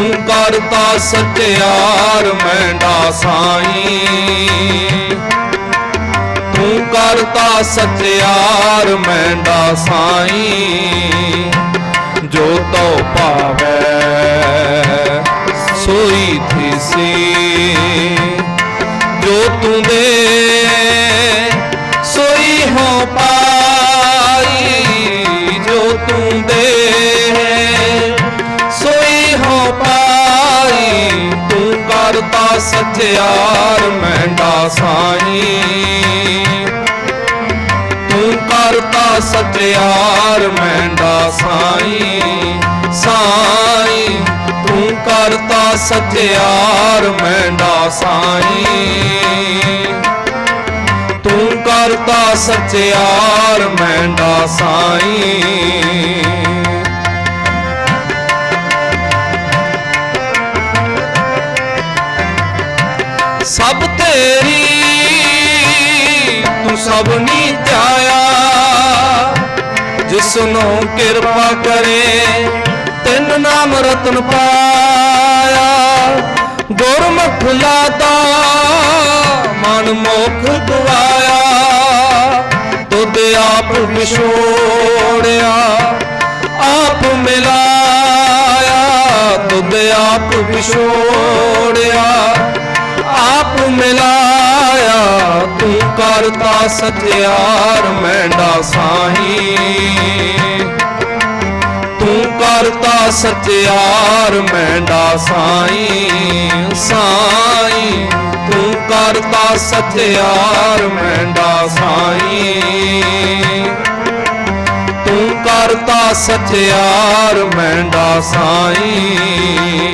ਤੂੰ ਕਰਤਾ ਸਚਿਆਰ ਮੈਂ ਸਾਈਂ। ਤੂੰ ਕਰਤਾ ਸਚਿਆਰ ਮੈਂ ਸਾਈਂ, ਜੋ ਤੋ ਭਾਵੈ ਸੋਈ ਥੀਸੀ। ਜੋ ਤੂੰ ਦੇ ਸੋਈ ਹੋ ਪਾਈ, ਜੋ ਤੂੰ ਦੇ ਸਚਿਆਰ ਮੈਂਡਾ ਸਾਈ। ਤੂੰ ਕਰਤਾ ਸਚਿਆਰ ਮੈਂਡਾ ਸਾਈ। ਸਾਈ, ਤੂੰ ਕਰਤਾ ਸਚਿਆਰ ਮੈਂਡਾ ਸਾਈ। ਤੂੰ ਕਰਤਾ ਸਚਿਆਰ ਮੈਂਡਾ ਸਾਈ। ਸਭ ਤੇਰੀ, ਤੂੰ ਸਭ ਨੀ ਧਿਆਇਆ ਜਿਸ ਨੂੰ ਕਿਰਪਾ ਕਰੇ, ਤਿੰਨ ਨਾਮ ਰਤਨ ਪਾਇਆ। ਗੁਰਮੁਖ ਲਾਦਾ, ਮਨ ਮੋਖ ਗਵਾਇਆ ਤੁਧ ਆਪ ਵਿਛੋੜਿਆ, ਆਪ ਮਿਲਾਇਆ। ਤੁਧ ਆਪ ਵਿਛੋੜਿਆ। ਆਪ ਮਿਲਾਇਆ, ਤੂੰ ਕਰਤਾ ਸਚਿਆਰ ਮੈਂਡਾ ਸਾਈਂ ਤੂੰ ਕਰਤਾ ਸਚਿਆਰ ਮੈਂਡਾ ਸਾਈ ਸਾਈ ਤੂੰ ਕਰਤਾ ਸਚਿਆਰ ਮੈਂਡਾ ਸਾਈ ਤੂੰ ਕਰਤਾ ਸਚਿਆਰ ਮੈਂਡਾ ਸਾਈ